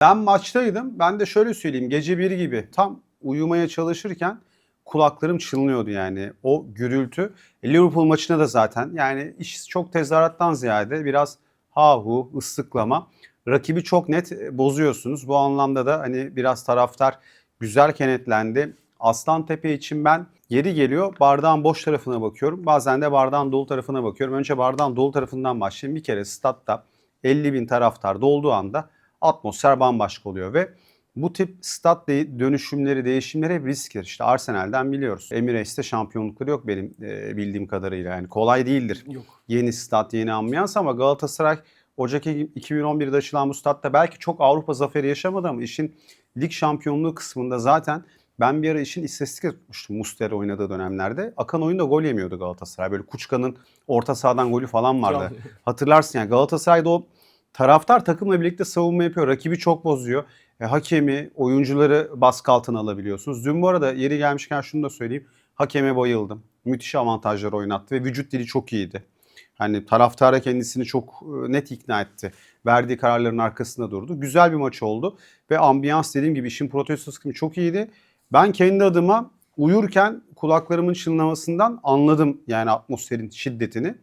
Ben maçtaydım. Ben de şöyle söyleyeyim. Gece bir gibi tam uyumaya çalışırken kulaklarım çınlıyordu yani. O gürültü. E, Liverpool maçına da zaten yani iş çok tezahürattan ziyade biraz hahu, ıslıklama. Rakibi çok net e, bozuyorsunuz. Bu anlamda da hani biraz taraftar güzel kenetlendi. Aslan Tepe için ben yeri geliyor bardağın boş tarafına bakıyorum. Bazen de bardağın dolu tarafına bakıyorum. Önce bardağın dolu tarafından başlayayım. Bir kere statta 50 bin taraftar dolduğu anda atmosfer bambaşka oluyor ve bu tip stat de- dönüşümleri, değişimleri hep risktir. İşte Arsenal'den biliyoruz. Emirates'te şampiyonlukları yok benim e, bildiğim kadarıyla. Yani kolay değildir. Yok. Yeni stat, yeni ambiyans ama Galatasaray Ocak 2011'de açılan bu statta belki çok Avrupa zaferi yaşamadı ama işin lig şampiyonluğu kısmında zaten ben bir ara işin istatistik tutmuştum Muslera oynadığı dönemlerde. Akan oyunda gol yemiyordu Galatasaray. Böyle Kuçka'nın orta sahadan golü falan vardı. Hatırlarsın yani Galatasaray'da o taraftar takımla birlikte savunma yapıyor. Rakibi çok bozuyor. E, hakemi, oyuncuları baskı altına alabiliyorsunuz. Dün bu arada yeri gelmişken şunu da söyleyeyim. Hakeme bayıldım. Müthiş avantajlar oynattı ve vücut dili çok iyiydi. Hani taraftara kendisini çok e, net ikna etti. Verdiği kararların arkasında durdu. Güzel bir maç oldu ve ambiyans dediğim gibi işin protesto kısmı çok iyiydi. Ben kendi adıma uyurken kulaklarımın çınlamasından anladım yani atmosferin şiddetini.